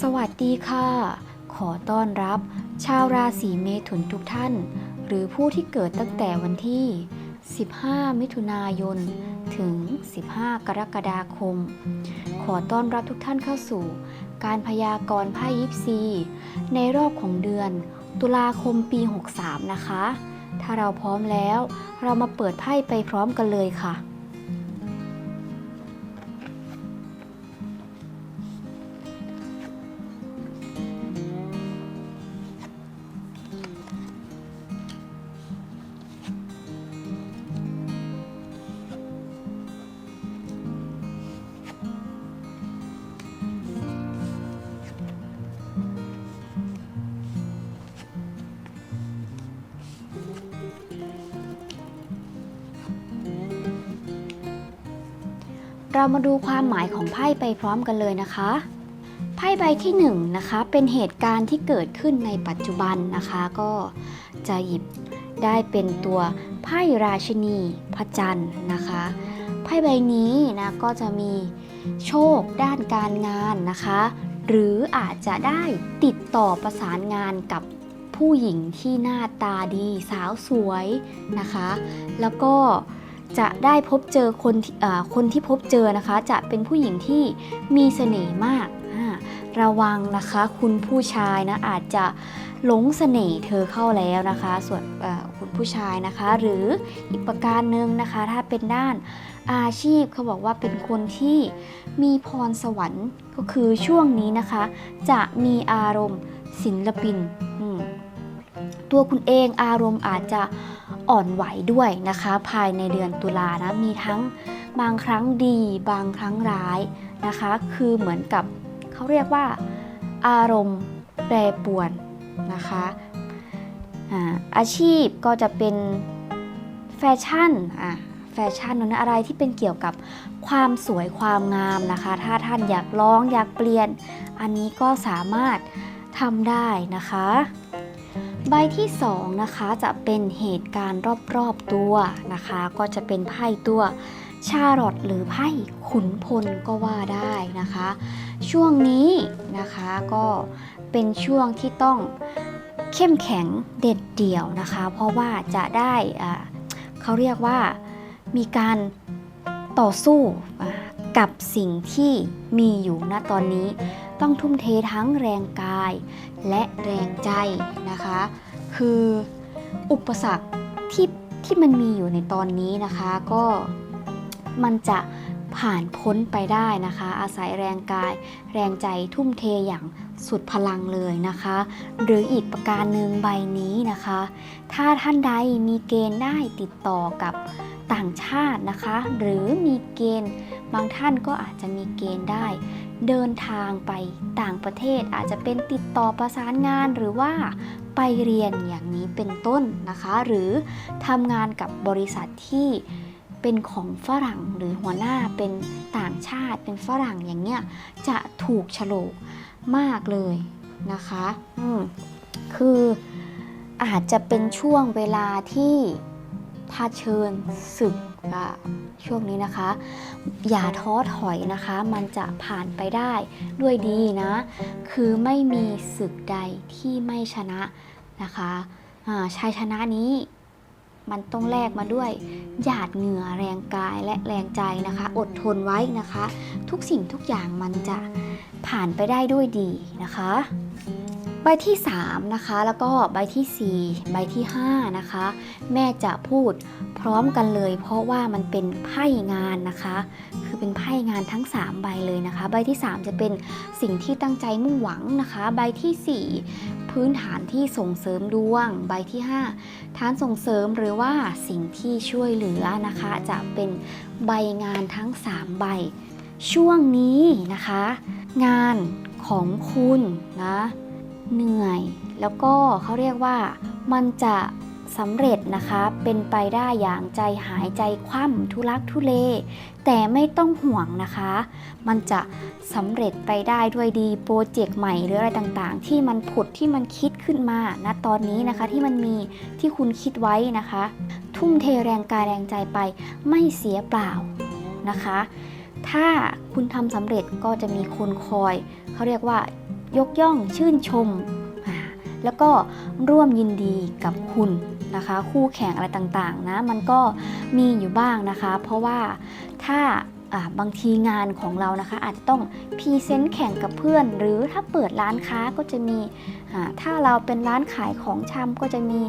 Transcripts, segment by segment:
สวัสดีค่ะ ขอต้อนรับ ชาวราศีเมถุนทุกท่าน หรือผู้ที่เกิดตั้งแต่วันที่ 15 มิถุนายน ถึง 15 กรกฎาคม ขอต้อนรับทุกท่านเข้าสู่ การพยากรณ์ไพ่ยิปซี ในรอบของเดือน ตุลาคมปี 63 นะคะ ถ้าเราพร้อมแล้ว เรามาเปิดไพ่ไปพร้อมกันเลยค่ะ เรามาดูความหมายของไพ่ไปพร้อมกันเลยนะคะ ไพ่ใบที่1นงนะคะเป็นเหตุการณ์ที่เกิดขึ้นในปัจจุบันนะคะ ก็จะหยิบได้เป็นตัวไพ่ราชินีพระจันทร์นะคะไพ่ใบนี้นะก็จะมีโชคด้านการงานนะคะ หรืออาจจะได้ติดต่อประสานงานกับผู้หญิงที่หน้าตาดีสาวสวยนะคะ แล้วก็ จะได้พบเจอคนที่เอ่อคนที่พบเจอนะคะ จะเป็นผู้หญิงที่มีเสน่ห์มาก ระวังนะคะคุณผู้ชายนะอาจจะหลงเสน่ห์เธอเข้าแล้วนะคะ ส่วนคุณผู้ชายนะคะ หรืออีกประการหนึ่งนะคะ ถ้าเป็นด้านอาชีพเขาบอกว่าเป็นคนที่มีพรสวรรค์ก็คือช่วงนี้นะคะ จะมีอารมณ์ศิลปินอืม ตัวคุณเองอารมณ์อาจจะอ่อนไหวด้วยนะคะ ภายในเดือนตุลานะมีทั้งบางครั้งดีบางครั้งร้ายนะคะ คือเหมือนกับเขาเรียกว่า อารมณ์แปรปรวนนะคะอาอาชีพก็จะเป็นแฟชั่นอะแฟชั่นนั้นอะไรที่เป็นเกี่ยวกับความสวยความงามนะคะ ถ้าท่านอยากลองอยากเปลี่ยน อันนี้ก็สามารถทำได้นะคะ ใบที่2นะคะจะเป็นเหตุการณ์รอบๆตัวนะคะ ก็จะเป็นไพ่ตัวชาร์ลอตหรือไพ่ขุนพลก็ว่าได้นะคะ ช่วงนี้นะคะก็เป็นช่วงที่ต้องเข้มแข็งเด็ดเดี่ยวนะคะ เพราะว่าจะได้เขาเรียกว่ามีการต่อสู้กับสิ่งที่มีอยู่ณตอนนี้ ต้องทุ่มเททั้งแรงกายและแรงใจนะคะ คืออุปสรรคที่ที่มันมีอยู่ในตอนนี้นะคะก็มันจะผ่านพ้นไปได้นะคะ อาศัยแรงกาย แรงใจทุ่มเทอย่างสุดพลังเลยนะคะ หรืออีกประการหนึ่งใบนี้นะคะ ถ้าท่านใดมีเกณฑ์ได้ติดต่อกับต่างชาตินะคะ หรือมีเกณฑ์บางท่านก็อาจจะมีเกณฑ์ได้ เดินทางไปต่างประเทศอาจจะเป็นติดต่อประสานงานหรือว่าไปเรียนอย่างนี้เป็นต้นนะคะ หรือทำงานกับบริษัทที่เป็นของฝรั่งหรือหัวหน้าเป็นต่างชาติเป็นฝรั่งอย่างเนี้ยจะถูกฉลกมากเลยนะคะอืมคืออาจจะเป็นช่วงเวลาที่เผชิญศึกอะช่วงนี้นะคะ อย่าท้อถอยนะคะ มันจะผ่านไปได้ด้วยดีนะ คือไม่มีศึกใดที่ไม่ชนะนะคะอ่าชัยชนะนี้ มันต้องแลกมาด้วยหยาดเหงื่อแรงกายและแรงใจนะคะ อดทนไว้นะคะ ทุกสิ่งทุกอย่างมันจะผ่านไปได้ด้วยดีนะคะ ใบที่ 3 นะคะ แล้วก็ใบที่ 4 ใบที่ 5 นะคะ แม่จะพูดพร้อมกันเลย เพราะว่ามันเป็นไพ่งานนะคะ คือเป็นไพ่งานทั้ง 3 ใบเลยนะคะ ใบที่ 3 จะเป็นสิ่งที่ตั้งใจมุ่งหวังนะคะ ใบทีสี่4พื้นฐานที่ส่งเสริมดวง ใบที่ 5 ฐานส่งเสริมหรือว่าสิ่งที่ช่วยเหลือนะคะ จะเป็นใบงานทั้ง 3 ใบ ช่วงนี้นะคะ งานของคุณนะเหนื่อย แล้วก็เขาเรียกว่ามันจะ สำเร็จนะคะเป็นไปได้อย่างใจหายใจคว่ำทุลักทุเล แต่ไม่ต้องห่วงนะคะ มันจะสำเร็จไปได้ด้วยดีโปรเจกต์ใหม่หรืออะไรต่างๆ ที่มันผุดที่มันคิดขึ้นมาณตอนนี้นะคะที่มันมีที่คุณคิดไว้นะคะ ทุ่มเทแรงกายแรงใจไปไม่เสียเปล่านะคะ ถ้าคุณทำสำเร็จก็จะมีคนคอย เขาเรียกว่ายกย่องชื่นชม แล้วก็ร่วมยินดีกับคุณ นะคะ คู่แข่งอะไรต่างๆนะมันก็มีอยู่บ้างนะคะ เพราะว่าถ้าบางทีงานของเรานะคะ อาจจะต้องพรีเซนต์แข่งกับเพื่อน หรือถ้าเปิดร้านค้าก็จะมีถ้าเราเป็นร้านขายของชำก็จะมี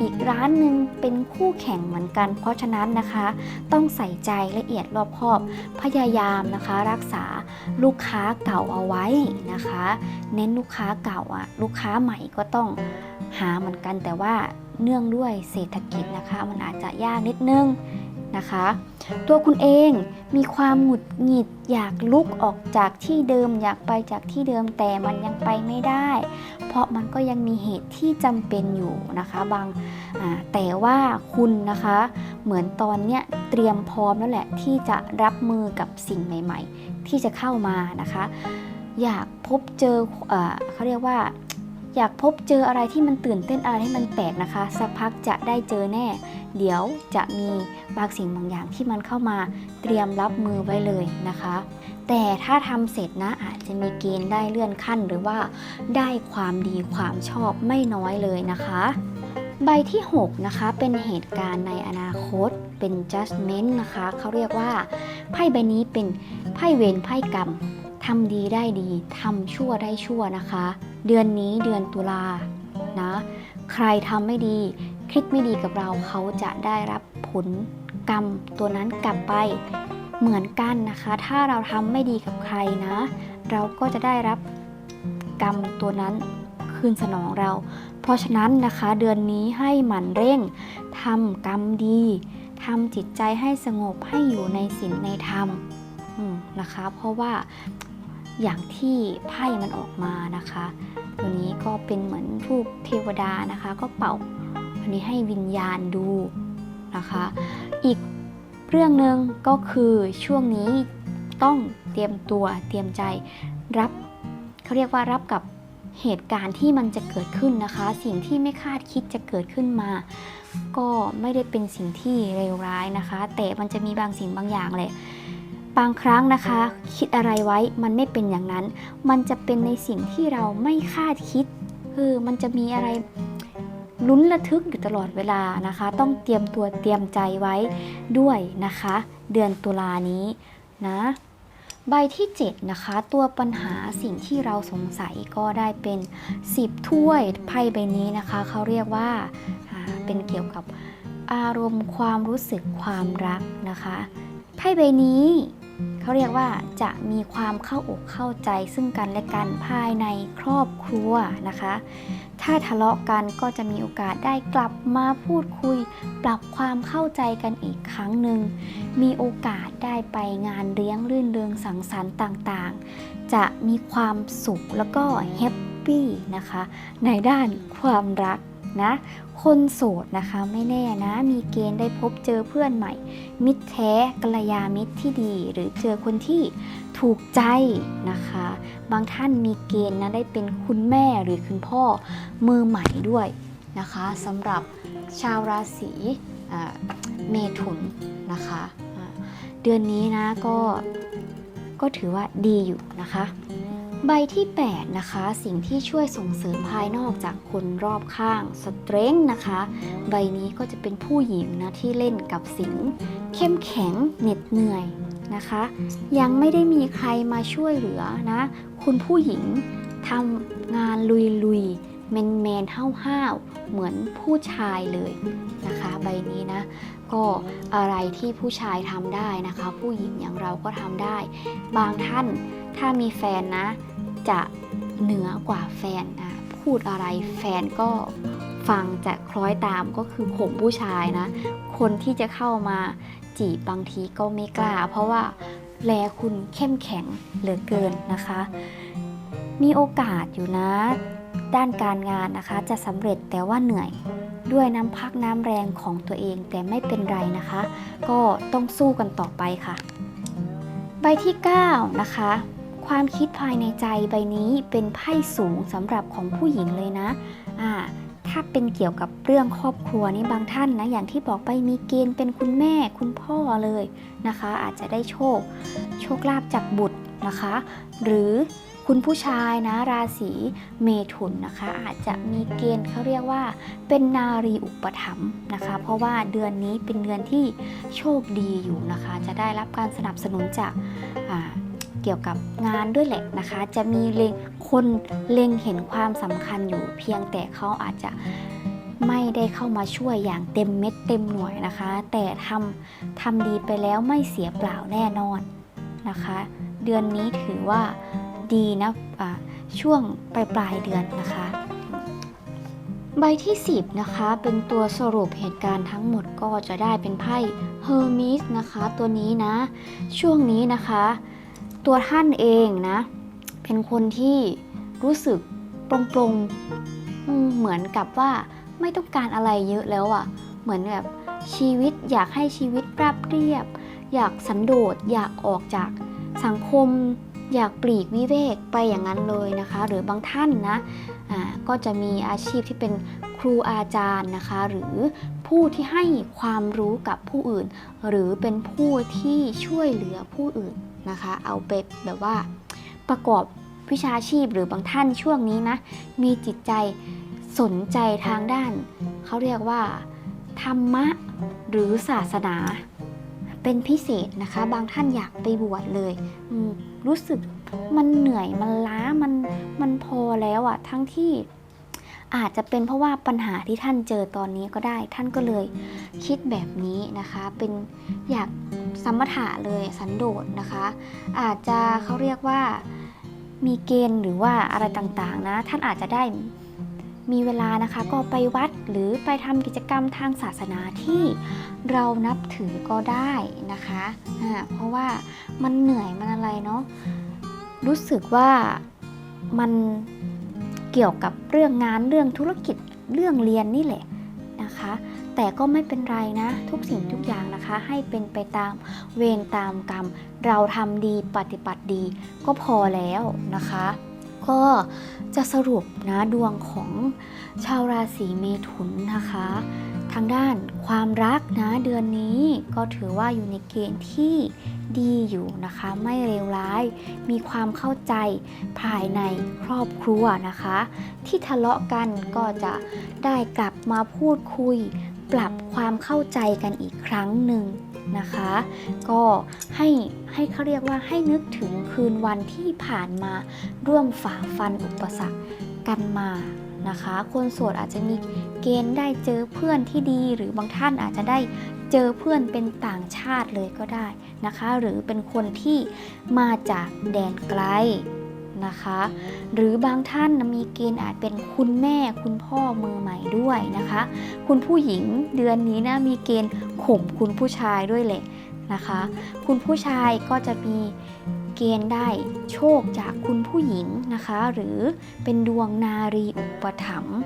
อีกร้านหนึ่งเป็นคู่แข่งเหมือนกัน เพราะฉะนั้นนะคะ ต้องใส่ใจละเอียดรอบคอบพยายามนะคะ รักษาลูกค้าเก่าเอาไว้นะคะ เน้นลูกค้าเก่าอะลูกค้าใหม่ก็ต้องหาเหมือนกันแต่ว่า เนื่องด้วยเศรษฐกิจนะคะ มันอาจจะยากนิดนึงนะคะ ตัวคุณเองมีความหงุดหงิดอยากลุกออกจากที่เดิมอยากไปจากที่เดิมแต่มันยังไปไม่ได้ เพราะมันก็ยังมีเหตุที่จำเป็นอยู่นะคะบางแต่ว่าคุณนะคะเหมือนตอนเนี้ยเตรียมพร้อมแล้วแหละที่จะรับมือกับสิ่งใหม่ ๆ ที่จะเข้ามานะคะ อยากพบเจออเขาเรียกว่า อยากพบเจออะไรที่มันตื่นเต้นอะไรที่มันแปลกนะคะ สักพักจะได้เจอแน่ เดี๋ยวจะมีบางสิ่งบางอย่างที่มันเข้ามาเตรียมรับมือไว้เลยนะคะ แต่ถ้าทำเสร็จนะอาจจะมีเกณฑ์ได้เลื่อนขั้น หรือว่าได้ความดีความชอบไม่น้อยเลยนะคะ ใบที่ 6 นะคะ เป็นเหตุการณ์ในอนาคตเป็น judgment นะคะ เขาเรียกว่าไพ่ใบนี้เป็นไพ่เวรไพ่กรรม ทำดีได้ดีทำชั่วได้ชั่วนะคะ เดือนนี้เดือนตุลานะใครทำไม่ดี คิดไม่ดีกับเราเขาจะได้รับผลกรรมตัวนั้นกลับไปเหมือนกันนะคะ ถ้าเราทำไม่ดีกับใครนะ เราก็จะได้รับกรรมตัวนั้นคืนสนองเรา เพราะฉะนั้นนะคะเดือนนี้ให้หมั่นเร่งทำกรรมดีทำจิตใจให้สงบให้อยู่ในศีลในธรรมนะคะ เพราะว่า อย่างที่ไพ่มันออกมานะคะ ตัวนี้ก็เป็นเหมือนรูปเทวดานะคะ ก็เป่าอันนี้ให้วิญญาณดูนะคะ อีกเรื่องหนึ่งก็คือช่วงนี้ต้องเตรียมตัวเตรียมใจรับเขาเรียกว่ารับกับเหตุการณ์ที่มันจะเกิดขึ้นนะคะ สิ่งที่ไม่คาดคิดจะเกิดขึ้นมา ก็ไม่ได้เป็นสิ่งที่เลวร้ายนะคะ แต่มันจะมีบางสิ่งบางอย่างแหละ บางครั้งนะคะ คิดอะไรไว้มันไม่เป็นอย่างนั้น มันจะเป็นในสิ่งที่เราไม่คาดคิดคือมันจะมีอะไรลุ้นระทึกอยู่ตลอดเวลานะคะ ต้องเตรียมตัวเตรียมใจไว้ด้วยนะคะ เดือนตุลานี้นะใบที่ 7 นะคะ ตัวปัญหาสิ่งที่เราสงสัยก็ได้เป็น 10 ถ้วยไพ่ใบนี้นะคะ เขาเรียกว่าอ่าเป็นเกี่ยวกับอารมณ์ความรู้สึกความรักนะคะ ไพ่ใบนี้ เขาเรียกว่าจะมีความเข้าอกเข้าใจซึ่งกันและกันภายในครอบครัวนะคะ ถ้าทะเลาะกันก็จะมีโอกาสได้กลับมาพูดคุย ปรับความเข้าใจกันอีกครั้งหนึ่ง มีโอกาสได้ไปงานเลี้ยงรื่นเริงสังสรรค์ต่างๆ จะมีความสุขแล้วก็แฮปปี้นะคะ ในด้านความรักนะคนโสดนะคะไม่แน่นะ มีเกณฑ์ได้พบเจอเพื่อนใหม่ มิตรแท้กัลยามิตรที่ดี หรือเจอคนที่ถูกใจนะคะ บางท่านมีเกณฑ์นะได้เป็นคุณแม่หรือคุณพ่อมือใหม่ด้วยนะคะสำหรับชาวราศีเมถุนนะคะ เดือนนี้นะก็ก็ถือว่าดีอยู่นะคะ ใบที่ 8 นะคะ สิ่งที่ช่วยส่งเสริมภายนอกจากคนรอบข้างสเตร n งนะคะ ใบนี้ก็จะเป็นผู้หญิงนะที่เล่นกับสิงเข้มแข็งเหน็ดเหนื่อยนะคะ ยังไม่ได้มีใครมาช่วยเหลือนะ คุณผู้หญิงทำงานลุยลุยแมนแมนห้าวห้าวๆเหมือนผู้ชายเลยนะคะ ใบนี้นะก็อะไรที่ผู้ชายทำได้นะคะ ผู้หญิงอย่างเราก็ทำได้ บางท่านถ้ามีแฟนนะ จะเหนือกว่าแฟนนะพูดอะไรแฟนก็ฟังจะคล้อยตามก็คือข่มผู้ชายนะ คนที่จะเข้ามาจีบบางทีก็ไม่กล้า เพราะว่าแลคุณเข้มแข็งเหลือเกินนะคะ มีโอกาสอยู่นะ ด้านการงานนะคะ จะสำเร็จแต่ว่าเหนื่อยด้วยน้ำพักน้ำแรงของตัวเองแต่ไม่เป็นไรนะคะ ก็ต้องสู้กันต่อไปค่ะ ใบที่ 9 นะคะ ความคิดภายในใจใบนี้เป็นไพ่สูงสำหรับของผู้หญิงเลยนะอ่าถ้าเป็นเกี่ยวกับเรื่องครอบครัวนี่บางท่านนะอย่างที่บอกไปมีเกณฑ์เป็นคุณแม่คุณพ่อเลยนะคะ อาจจะได้โชค โชคลาภจากบุตรนะคะ หรือคุณผู้ชายนะราศีเมถุนนะคะ อาจจะมีเกณฑ์เขาเรียกว่าเป็นนารีอุปถัมภ์นะคะ เพราะว่าเดือนนี้เป็นเดือนที่โชคดีอยู่นะคะ จะได้รับการสนับสนุนจากอ่า เกี่ยวกับงานด้วยแหละนะคะ จะมีเลงคนเล็งเห็นความสำคัญอยู่ เพียงแต่เขาอาจจะไม่ได้เข้ามาช่วยอย่างเต็มเม็ดเต็มหน่วยนะคะ แต่ทำทำดีไปแล้วไม่เสียเปล่าแน่นอนนะคะ เดือนนี้ถือว่าดีนะะช่วงปลายปลายเดือนนะคะ ใบที่ 10 นะคะ เป็นตัวสรุปเหตุการณ์ทั้งหมดก็จะได้เป็นไพ่เฮอร์มิสนะคะ ตัวนี้นะ ช่วงนี้นะคะ ตัวท่านเองนะ เป็นคนที่รู้สึกปรงๆอืมเหมือนกับว่าไม่ต้องการอะไรเยอะแล้วอะ่ะ เหมือนแบบชีวิตอยากให้ชีวิตราบเรียบ อยากสันโดษอยากออกจากสังคม อยากปลีกวิเวกไปอย่างนั้นเลยนะคะ หรือบางท่านนะอ่าก็จะมีอาชีพที่เป็นครูอาจารย์นะคะ หรือผู้ที่ให้ความรู้กับผู้อื่น หรือเป็นผู้ที่ช่วยเหลือผู้อื่น นะคะ เอาไปแบบว่าประกอบวิชาชีพหรือบางท่านช่วงนี้นะ มีจิตใจสนใจทางด้าน เขาเรียกว่า ธรรมะหรือศาสนา เป็นพิเศษนะคะ บางท่านอยากไปบวชเลยรู้สึกมันเหนื่อยมันล้ามันมันพอแล้วอะทั้งที่ อาจจะเป็นเพราะว่าปัญหาที่ท่านเจอตอนนี้ก็ได้ ท่านก็เลยคิดแบบนี้นะคะ เป็นอยากสมถะเลยสันโดษนะคะ อาจจะเขาเรียกว่ามีเกณฑ์หรือว่าอะไรต่างๆนะท่านอาจจะได้มีเวลานะคะก็ไปวัดหรือไปทำกิจกรรมทางศาสนาที่เรานับถือก็ได้นะคะอ่าเพราะว่ามันเหนื่อยมันอะไรเนาะรู้สึกว่ามัน เกี่ยวกับเรื่องงานเรื่องธุรกิจเรื่องเรียนนี่แหละนะคะ แต่ก็ไม่เป็นไรนะ ทุกสิ่งทุกอย่างนะคะ ให้เป็นไปตามเวรตามกรรม เราทำดีปฏิบัติดีก็พอแล้วนะคะ ก็จะสรุปนะดวงของชาวราศีเมถุนนะคะ ทางด้านความรักนะเดือนนี้ก็ถือว่าอยู่ในเกณฑ์ที่ดีอยู่นะคะ ไม่เลวร้าย มีความเข้าใจภายในครอบครัวนะคะ ที่ทะเลาะกันก็จะได้กลับมาพูดคุย ปรับความเข้าใจกันอีกครั้งหนึ่งนะคะ ก็ให้ให้เขาเรียกว่าให้นึกถึงคืนวันที่ผ่านมาร่วมฝ่าฟันอุปสรรคกันมา นะคะ คนโสดอาจจะมีเกณฑ์ได้เจอเพื่อนที่ดี หรือบางท่านอาจจะได้เจอเพื่อนเป็นต่างชาติเลยก็ได้นะคะ หรือเป็นคนที่มาจากแดนไกลนะคะ หรือบางท่านมีเกณฑ์อาจเป็นคุณแม่คุณพ่อมือใหม่ด้วยนะคะ คุณผู้หญิงเดือนนี้นะมีเกณฑ์ข่มคุณผู้ชายด้วยแหละนะคะ คุณผู้ชายก็จะมี เกณฑ์ได้โชคจากคุณผู้หญิงนะคะ หรือเป็นดวงนารีอุปถัมภ์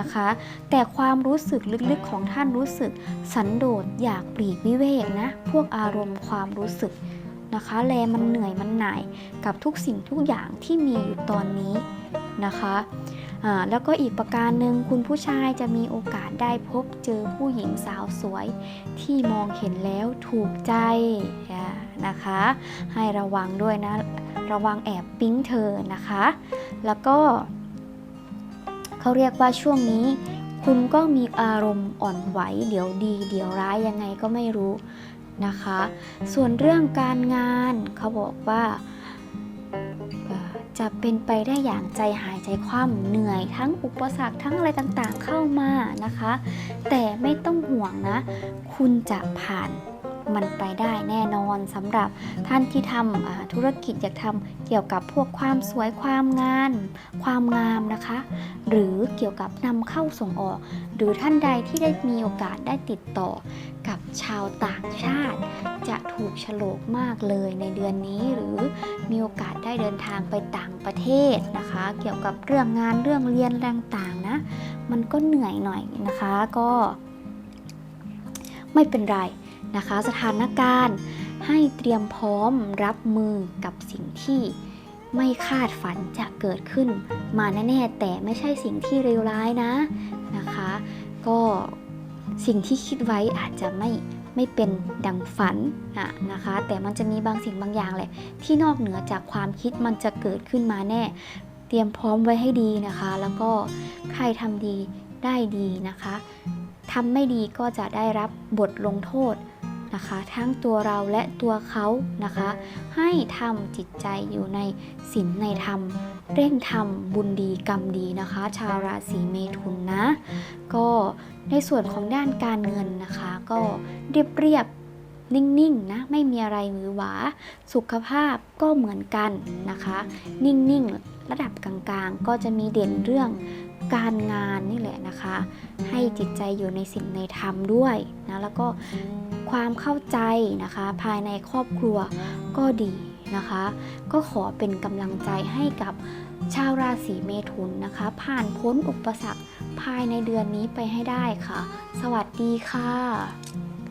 นะคะ แต่ความรู้สึกลึกๆของท่านรู้สึก สันโดษอยากปลีกวิเวกนะ พวกอารมณ์ความรู้สึกนะคะแลมันเหนื่อยมันหน่ายกับทุกสิ่งทุกอย่างที่มีอยู่ตอนนี้นะคะแล้วก็อีกประการหนึ่งคุณผู้ชายจะมีโอกาสได้พบเจอผู้หญิงสาวสวย ที่มองเห็นแล้วถูกใจ นะคะ ให้ระวังด้วยนะ ระวังแอบปิ๊งเธอนะคะ แล้วก็เขาเรียกว่าช่วงนี้ คุณก็มีอารมณ์อ่อนไหว เดี๋ยวดี เดี๋ยวร้ายยังไงก็ไม่รู้นะคะ ส่วนเรื่องการงานเขาบอกว่าจะเป็นไปได้อย่างใจหายใจคว่ำเหนื่อยทั้งอุปสรรคทั้งอะไรต่างๆเข้ามานะคะ แต่ไม่ต้องห่วงนะ คุณจะผ่าน มันไปได้แน่นอนสำหรับท่านที่ทำอ่าธุรกิจอยากทำเกี่ยวกับพวกความสวยความงามความงามนะคะ หรือเกี่ยวกับนำเข้าส่งออก หรือท่านใดที่ได้มีโอกาสได้ติดต่อกับชาวต่างชาติ จะถูกฉลกมากเลยในเดือนนี้หรือมีโอกาสได้เดินทางไปต่างประเทศนะคะ เกี่ยวกับเรื่องงานเรื่องเรียนต่างๆนะมันก็เหนื่อยหน่อยนะคะก็ไม่เป็นไร นะคะ สถานการณ์ ให้เตรียมพร้อมรับมือกับสิ่งที่ไม่คาดฝันจะเกิดขึ้น มาแน่ๆแต่ไม่ใช่สิ่งที่เลวร้ายนะนะคะ ก็สิ่งที่คิดไว้อาจจะไม่ไม่เป็นดังฝันอะนะคะ แต่มันจะมีบางสิ่งบางอย่างแหละ ที่นอกเหนือจากความคิดมันจะเกิดขึ้นมาแน่ เตรียมพร้อมไว้ให้ดีนะคะ แล้วก็ใครทำดีได้ดีนะคะทำไม่ดีก็จะได้รับบทลงโทษ นะคะ ทั้งตัวเราและตัวเขานะคะ ให้ทำจิตใจอยู่ในศีลในธรรม เร่งทำบุญดีกรรมดีนะคะ ชาวราศีเมถุนนะ ก็ในส่วนของด้านการเงินนะคะ ก็เรียบเรียบๆนิ่งๆนะไม่มีอะไรมือหวา สุขภาพก็เหมือนกันนะคะ นิ่งๆ ระดับกลางๆ ก็จะมีเด่นเรื่องการงานนี่แหละนะคะ ให้จิตใจอยู่ในสิ่งในธรรมด้วยนะแล้วก็ ความเข้าใจนะคะ ภายในครอบครัวก็ดีนะคะ ก็ขอเป็นกำลังใจให้กับชาวราศีเมถุนนะคะ ผ่านพ้นอุปสรรคภายในเดือนนี้ไปให้ได้ค่ะ สวัสดีค่ะ